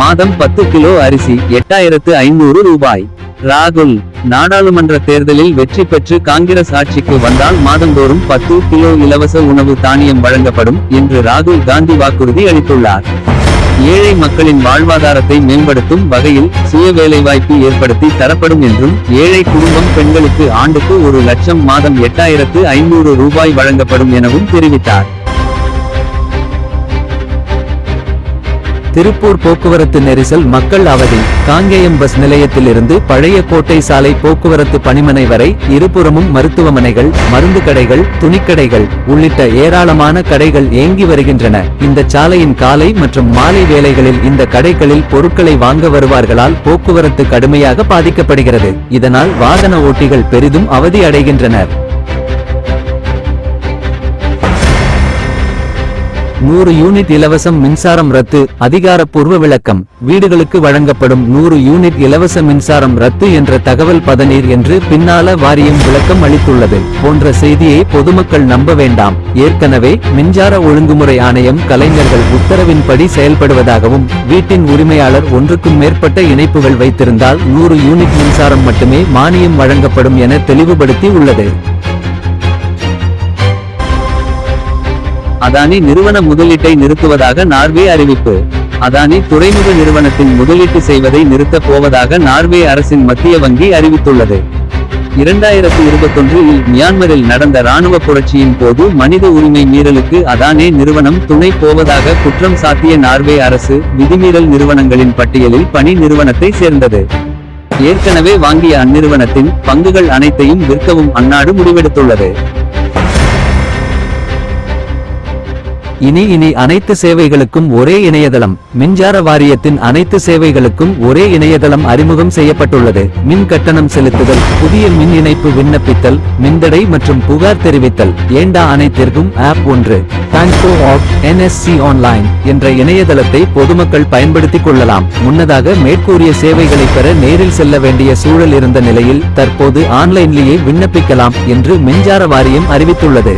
மாதம் பத்து கிலோ அரிசி எட்டாயிரத்து ஐநூறு ரூபாய். ராகுல் நாடாளுமன்ற தேர்தலில் வெற்றி பெற்று காங்கிரஸ் ஆட்சிக்கு வந்தால் மாதந்தோறும் பத்து கிலோ இலவச உணவு தானியம் வழங்கப்படும் என்று ராகுல் காந்தி வாக்குறுதி அளித்துள்ளார். ஏழை மக்களின் வாழ்வாதாரத்தை மேம்படுத்தும் வகையில் சுய வேலைவாய்ப்பு ஏற்படுத்தி தரப்படும் என்றும் ஏழை குடும்பம் பெண்களுக்கு ஆண்டுக்கு ஒரு லட்சம் மாதம் எட்டாயிரத்து ஐநூறு ரூபாய் வழங்கப்படும் எனவும் தெரிவித்தார். திருப்பூர் போக்குவரத்து நெரிசல் மக்கள் அவதி. காங்கேயம் பஸ் நிலையத்திலிருந்து பழைய கோட்டை சாலை போக்குவரத்து பணிமனை வரை இருபுறமும் மருத்துவமனைகள் மருந்து கடைகள் துணிக்கடைகள் உள்ளிட்ட ஏராளமான கடைகள் ஏங்கி வருகின்றன. இந்த சாலையின் காலை மற்றும் மாலை வேளைகளில் இந்த கடைகளில் பொருட்களை வாங்க வருவார்களால் போக்குவரத்து கடுமையாக பாதிக்கப்படுகிறது. இதனால் வாகன ஓட்டிகள் பெரிதும் அவதி அடைகின்றனர். நூறு யூனிட் இலவசம் மின்சாரம் ரத்து. அதிகாரப்பூர்வ விளக்கம். வீடுகளுக்கு வழங்கப்படும் நூறு யூனிட் இலவச மின்சாரம் ரத்து என்ற தகவல் பதநீர் என்று பின்னால வாரியம் விளக்கம் அளித்துள்ளது. போன்ற செய்தியை பொதுமக்கள் நம்ப வேண்டாம். ஏற்கனவே மின்சார ஒழுங்குமுறை ஆணையம் கலைஞர்கள் உத்தரவின்படி செயல்படுவதாகவும் வீட்டின் உரிமையாளர் ஒன்றுக்கும் மேற்பட்ட இணைப்புகள் வைத்திருந்தால் நூறு யூனிட் மின்சாரம் மட்டுமே மானியம் வழங்கப்படும் என தெளிவுபடுத்தி உள்ளது அதானி நிறுவன முதலீட்டை நிறுத்துவதாக நார்வே அறிவிப்பு. அதானி துறைமுக நிறுவனத்தின் முதலீட்டு செய்வதை நிறுத்தப் போவதாக நார்வே அரசின் மத்திய வங்கி அறிவித்துள்ளது. இரண்டாயிரத்து இருபத்தொன்றில் மியான்மரில் நடந்த இராணுவ புரட்சியின் போது மனித உரிமை மீறலுக்கு அதானே நிறுவனம் துணை போவதாக குற்றம் சாட்டிய நார்வே அரசு விதிமீறல் நிறுவனங்களின் பட்டியலில் பணி நிறுவனத்தை சேர்ந்தது. ஏற்கனவே வாங்கிய அந்நிறுவனத்தின் பங்குகள் அனைத்தையும் விற்கவும் அந்நாடு முடிவெடுத்துள்ளது. இனி இனி அனைத்து சேவைகளுக்கும் ஒரே இணையதளம். மின்சார வாரியத்தின் அனைத்து சேவைகளுக்கும் ஒரே இணையதளம் அறிமுகம் செய்யப்பட்டுள்ளது. மின் கட்டணம் செலுத்துதல் புதிய மின் இணைப்பு விண்ணப்பித்தல் மின்தடை மற்றும் புகார் தெரிவித்தல். ஏண்டா அனைத்திற்கும் ஆப் ஒன்று. தேங்க்யூ ஆஃப் என்எஸ்சி ஆன்லைன் என்ற இணையதளத்தை பொதுமக்கள் பயன்படுத்திக் கொள்ளலாம். முன்னதாக மேற்கூறிய சேவைகளை பெற நேரில் செல்ல வேண்டிய சூழல் இருந்த நிலையில் தற்போது ஆன்லைன்லேயே விண்ணப்பிக்கலாம் என்று மின்சார வாரியம் அறிவித்துள்ளது.